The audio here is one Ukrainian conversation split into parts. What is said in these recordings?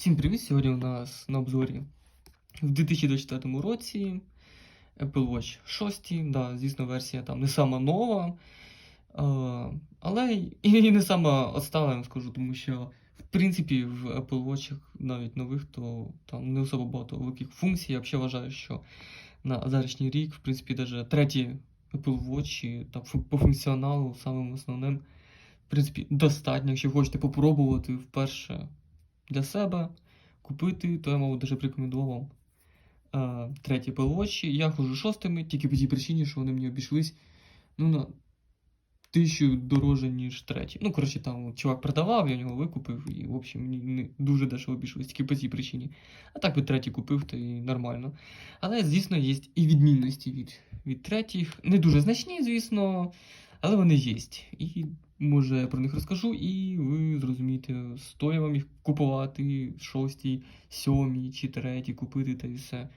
Всім привіт! Сьогодні у нас на обзорі в 2024 році Apple Watch 6. Да, звісно, версія там не сама нова, але і не сама отстала, я вам скажу, тому що в принципі в Apple Watch навіть нових, то там не особо багато великих функцій. Я взагалі вважаю, що на зарічний рік, в принципі, навіть треті Apple Watch там, по функціоналу самим основним, в принципі, достатньо, якщо хочете попробувати вперше для себе купити, то я, мабуть, даже б рекомендував е, треті Apple Я ходжу шостими, тільки по тій причині, що вони мені обійшлись ну, на тисячу дороже, ніж треті. Ну, коротше, там чувак продавав, я нього викупив, і, в общем, мені дуже дешево обійшлось, тільки по цій причині. А так би третій купив, то і нормально. Але, звісно, є і відмінності від, від третіх. Не дуже значні, звісно, але вони є. І може я про них розкажу, і ви зрозумієте, стоїть вам їх купувати шостій, сьомій чи третій купити та і все.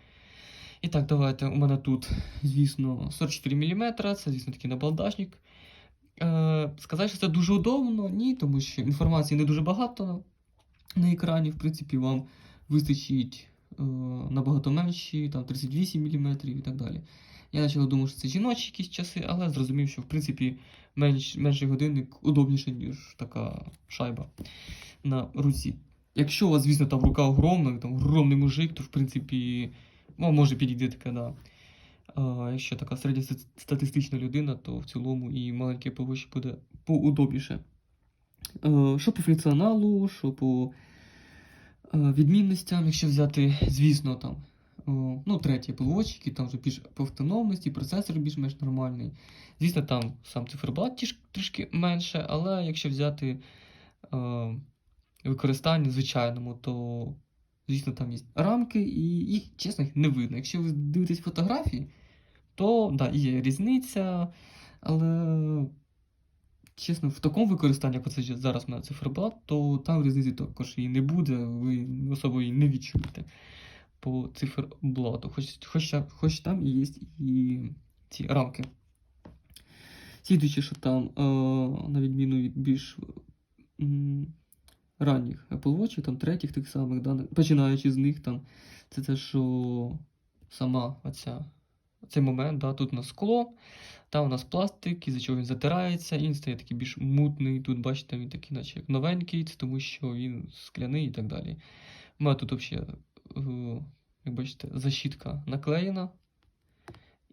І так, давайте. У мене тут, звісно, 44 мм, це, звісно, такий набалдашник. Е, сказати, що це дуже удобно, ні, тому що інформації не дуже багато на екрані. В принципі, вам вистачить е, набагато менші, там 38 мм і так далі. Я почав думав, що це жіночі якісь часи, але зрозумів, що в принципі менш, менший годинник удобніше, ніж така шайба на руці. Якщо у вас, звісно, там рука огромна, там огромний мужик, то в принципі ну, може підійти така, да. А якщо така середньостатистична людина, то в цілому і маленьке повище буде поудобніше. Е, Що по функціоналу, що по е, відмінностям, якщо взяти, звісно, там ну, третій Watch, який там вже більш по автономності, процесор більш-менш нормальний. Звісно, там сам циферблат трішки менше, але якщо взяти е, використання звичайному, то звісно там є рамки, і їх, чесно, не видно. Якщо ви дивитесь фотографії, то да, є різниця, але чесно, в такому використанні, як оце зараз мене циферблат, то там різниці також і не буде, ви особо її не відчуєте по циферблату. Хоч, хоч, хоч там і є і ці рамки. Слідуючи, що там, е, на відміну від більш м, ранніх Apple Watch, там третіх тих самих, да, починаючи з них, там, це те, що сама оця, цей момент, да, тут у нас скло, там у нас пластик, із-за чого він затирається, і він стає такий більш мутний. Тут, бачите, він такий, наче як новенький, це тому що він скляний і так далі. У мене тут взагалі, як бачите, защітка наклеєна.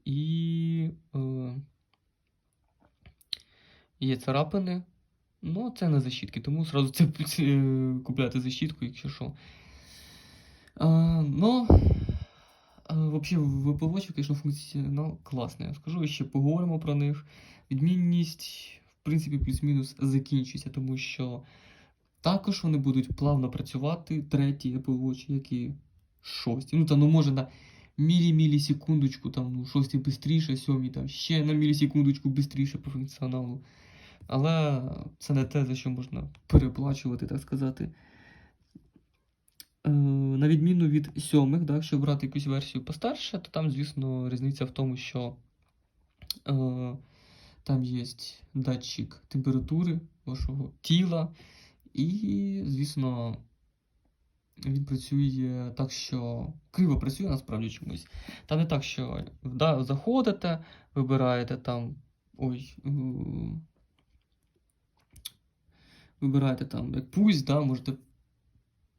І е, є царапини. Ну, це не защітки, тому сразу це, е, купляти защітку, якщо що. Ну, вообще, в Apple Watch, звісно, функціонал класний. Я скажу, ще поговоримо про них. Відмінність, в принципі, плюс-мінус закінчується, тому що також вони будуть плавно працювати треті Apple Watch, як і шості. Ну, там, ну, може на мілі-мілісекундочку, там, ну, шості швидше, сьомі там ще на мілісекундочку швидше по функціоналу. Але це не те, за що можна переплачувати, так сказати. Е, на відміну від сьомих, да, якщо брати якусь версію постарше, то там, звісно, різниця в тому, що е, там є датчик температури вашого тіла, і, звісно, він працює так, що криво працює насправді чомусь. Там не так, що да, заходите, вибираєте там. Ой. е, Вибираєте там як пульс, да, можете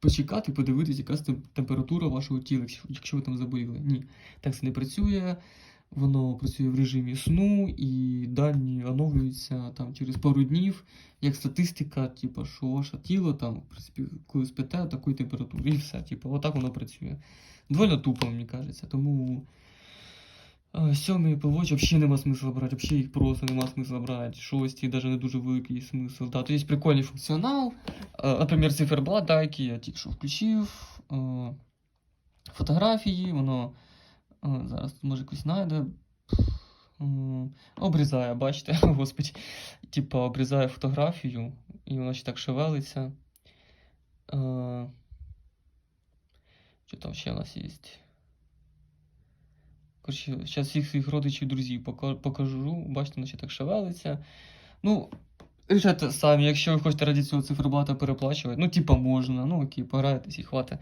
почекати, подивитися, яка температура вашого тіла, якщо ви там заболіли. Ні, так це не працює. Воно працює в режимі сну, і дані оновлюються там через пару днів, як статистика, типу, що ваше тіло там, в принципі, коли спите, такої температури, і все. Типу, отак воно працює. Довольно тупо, мені кажеться. Тому е, сьомий Watch взагалі нема смисла брати, взагалі їх просто нема смисла брати. Шостий навіть не дуже великий смисл. Да, то є прикольний функціонал. Е, Наприклад, циферблат, да, який я тільки що включив. е, Фотографії, воно зараз може якось знайде. Обрізає, бачите, господи. Типа обрізає фотографію, і воно ще так шевелиться. Е, Що там ще у нас є? Коротше, зараз всіх своїх родичів, друзів покажу. Бачите, воно ще так шевелиться. Ну, Рішайте самі, якщо ви хочете раді цього циферблата переплачувати, ну, типа, можна, ну окей, пограєтесь і хватить.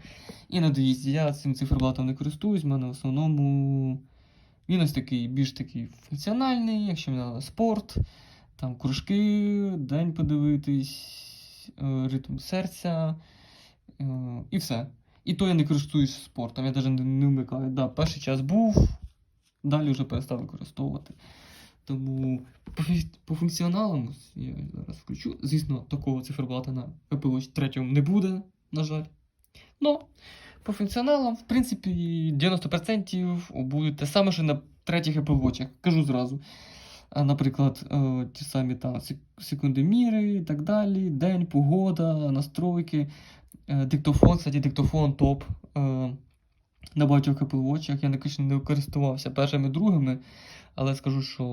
І на доїзді. Я цим циферблатом не користуюсь, в мене в основному він ось такий, більш такий функціональний, якщо мені треба спорт, там кружки, день подивитись, е, ритм серця е, і все. І то я не користуюсь спортом, я навіть не вмикаю. Да, перший час був, далі вже перестав використовувати. Тому по, функціоналам, я зараз включу. Звісно, такого циферблата на Apple Watch 3 не буде, на жаль. Но по функціоналам, в принципі, 90% буде те саме, що на третіх Apple Watch. Кажу зразу. Наприклад, е, ті самі там сек- секундоміри і так далі, день, погода, настройки, е, диктофон, кстати, диктофон топ. е, На багатьох Apple Watch. Я звісно, не користувався першими другими, але скажу, що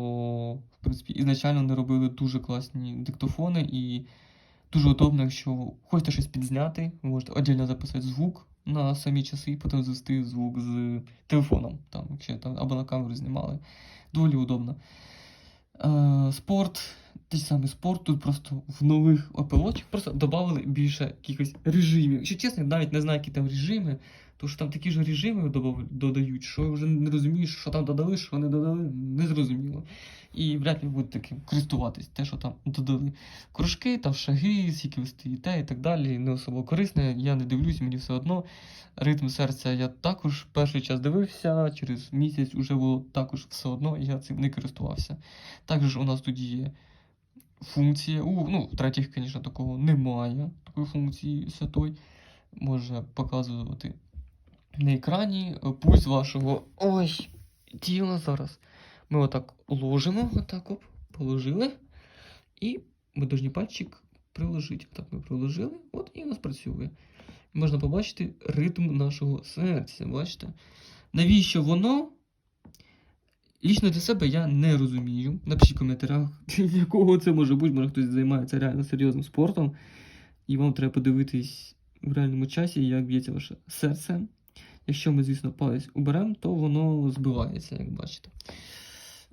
в принципі ізначально вони робили дуже класні диктофони і дуже удобно, якщо хочете щось підзняти, ви можете віддільно записати звук на самі часи і потім звести звук з телефоном, там, якщо там або на камеру знімали. Доволі удобно. Е, спорт, той самий спорт, тут просто в нових Apple просто додали більше якихось режимів. Якщо чесно, навіть не знаю, які там режими, тому що там такі ж режими додають, що вже не розумієш, що там додали, що не додали, незрозуміло. І вряд ли буде таким користуватись, те, що там додали. Кружки, там шаги, скільки ви стоїте і так далі, не особо корисне. Я не дивлюсь, мені все одно. Ритм серця я також перший час дивився, через місяць вже було також все одно, і я цим не користувався. Також у нас тут є функція. У, ну, в третіх, звісно, такого немає, такої функції святої. Може показувати на екрані е, пульс вашого ой, тіла зараз. Ми отак ложимо, отак оп, положили. І ми пальчик приложити. Так ми приложили, от і у нас працює. Можна побачити ритм нашого серця. Бачите? Навіщо воно? Лічно для себе я не розумію. Напишіть в коментарях, якого це може бути. Може хтось займається реально серйозним спортом. І вам треба подивитись в реальному часі, як б'ється ваше серце. Якщо ми, звісно, палець уберемо, то воно збивається, як бачите.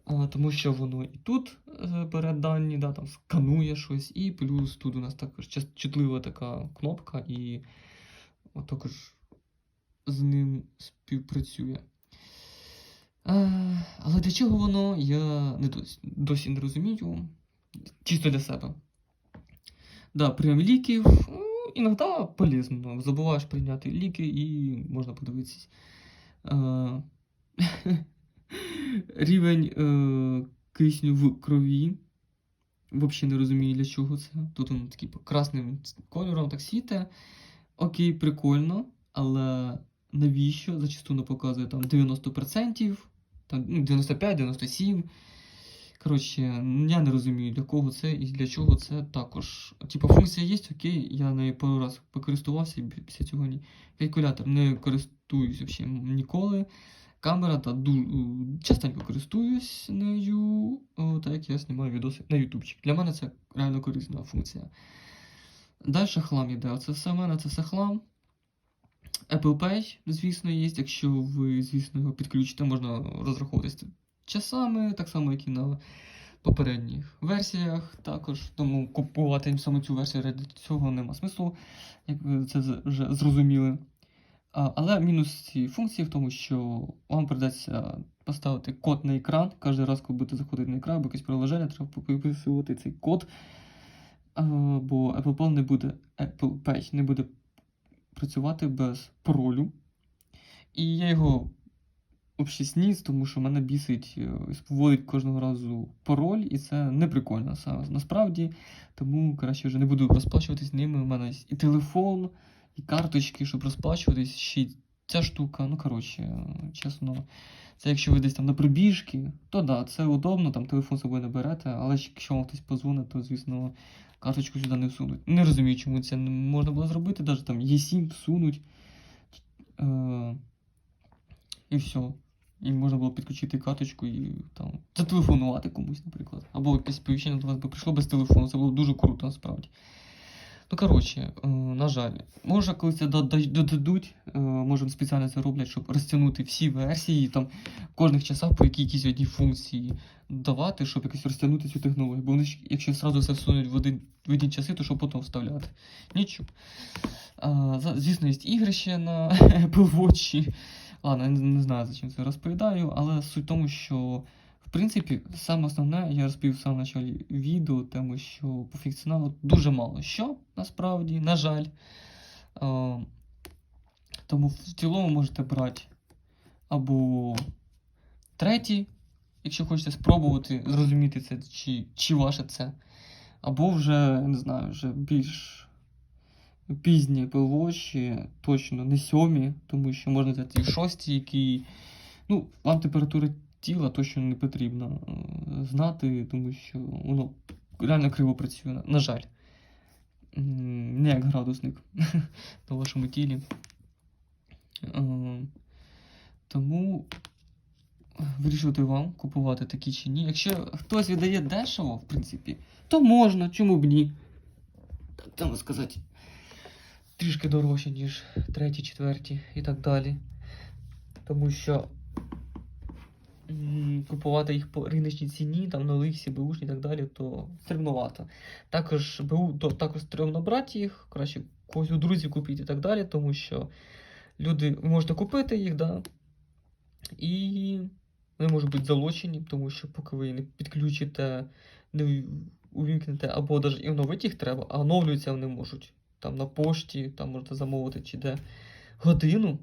А, тому що воно і тут е, бере дані, да, там сканує щось, і плюс тут у нас також чутлива така кнопка, і також з ним співпрацює. А, але для чого воно, я не досі, досі не розумію. Чисто для себе. Да, прийом ліків. Ну, Іноді полезно. Забуваєш прийняти ліки і можна подивитися. Е, Рівень е, кисню в крові. Взагалі не розумію, для чого це. Тут він такий красним кольором так світе. Окей, прикольно, але навіщо? Зачасту показує там 90%, там, ну, 95-97%. Коротше, я не розумію, для кого це і для чого це також. Типа функція є, окей, я нею пару раз покористувався після цього. Калькулятор не користуюсь взагалі ніколи. Камера та ду- частенько користуюсь нею, о, так як я знімаю відоси на ютубчик. Для мене це реально корисна функція. Далі хлам іде. Оце все в мене, це все хлам. Apple Pay, звісно, є. Якщо ви, звісно, його підключите, можна розраховуватися часами, так само, як і на попередніх версіях. Також тому купувати саме цю версію ради цього нема смислу, як ви це вже зрозуміли. Але мінус цієї функції в тому, що вам придеться поставити код на екран. Кожен раз, коли будете заходити на екран, або якесь приложення, треба виписувати цей код. Бо Apple Pay не буде, Apple Pay не буде працювати без паролю. І я його взагалі сніс, тому що мене бісить е, вводить кожного разу пароль, і це не прикольно саме насправді. Тому краще вже не буду розплачуватись ними. У мене і телефон, і карточки, щоб розплачуватись. Ще ця штука. Ну, коротше, е, чесно. Це якщо ви десь там на пробіжки, то да, це удобно, там телефон з собою не берете, але якщо вам хтось позвонить, то звісно карточку сюди не всунуть. Не розумію, чому це не можна було зробити, навіть там Є7 всунуть. Е, і все. І можна було підключити карточку і там зателефонувати комусь, наприклад. Або якесь сповіщення до вас би прийшло без телефону. Це було дуже круто, насправді. Ну, коротше, е, на жаль, може, коли це додадуть, е, може спеціально це роблять, щоб розтягнути всі версії, там, кожних часах по якій- якійсь одній функції давати, щоб якось розтягнути цю технологію. Бо вони якщо зразу все всунуть в один в одні часи, то що потім вставляти? Нічого. Звісно, є ігри ще на Watch. Ладно, я не, знаю, за чим це розповідаю, але суть в тому, що в принципі, саме основне, я розповів в самому початку відео, тому що по функціоналу дуже мало що насправді, на жаль. А, тому в цілому можете брати або третій, якщо хочете спробувати зрозуміти це, чи, чи ваше це, або вже, не знаю, вже більш пізні Watch, точно не сьомі, тому що можна взяти і шості, які. Ну, вам температура тіла точно не потрібно е, знати, тому що воно реально криво працює, на, на жаль. Не як градусник на вашому тілі. Е, Тому вирішувати вам, купувати такі чи ні. Якщо хтось віддає дешево, в принципі, то можна, чому б ні. Так, там сказати, трішки дорожче, ніж треті, четверті і так далі. Тому що купувати їх по риночній ціні, там на Олексі, Бушні і так далі, то стрімнувато. Також БУ, то також стрімно брати їх, краще когось у друзів купити і так далі, тому що люди, можете купити їх, да, і вони можуть бути залочені, тому що поки ви не підключите, не увімкнете, або навіть і оновити їх треба, а оновлюються вони можуть. Там на пошті, там можете замовити чи де годину,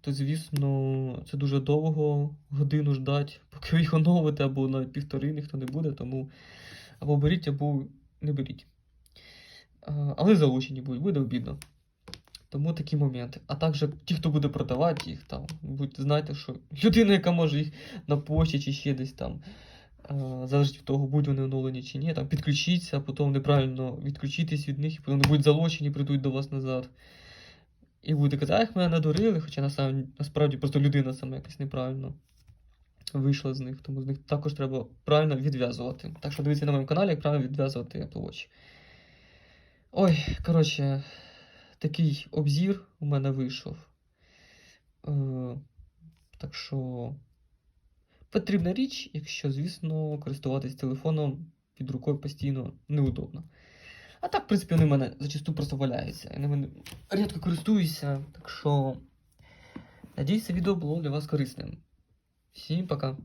то звісно, це дуже довго годину ждати, поки ви їх оновите, або навіть півтори ніхто не буде, тому або беріть, або не беріть. Але залучені будуть, буде обідно. Тому такі моменти. А також ті, хто буде продавати їх, там, будьте знайте, що людина, яка може їх на пошті чи ще десь там, залежить від того, будуть вони оновлені чи ні, там підключіться, а потім неправильно відключитись від них, і потім вони будуть залочені, прийдуть до вас назад. І будете казати, ах, мене надурили, хоча насправді просто людина сама якось неправильно вийшла з них, тому з них також треба правильно відв'язувати. Так що дивіться на моєму каналі, як правильно відв'язувати Apple Watch. Ой, коротше, такий обзір у мене вийшов. Е, так що потрібна річ, якщо, звісно, користуватись телефоном під рукою постійно неудобно. А так, в принципі, вони в мене зачасту просто валяються. Я ними рідко користуюся, так що надіюся, відео було для вас корисним. Всім пока.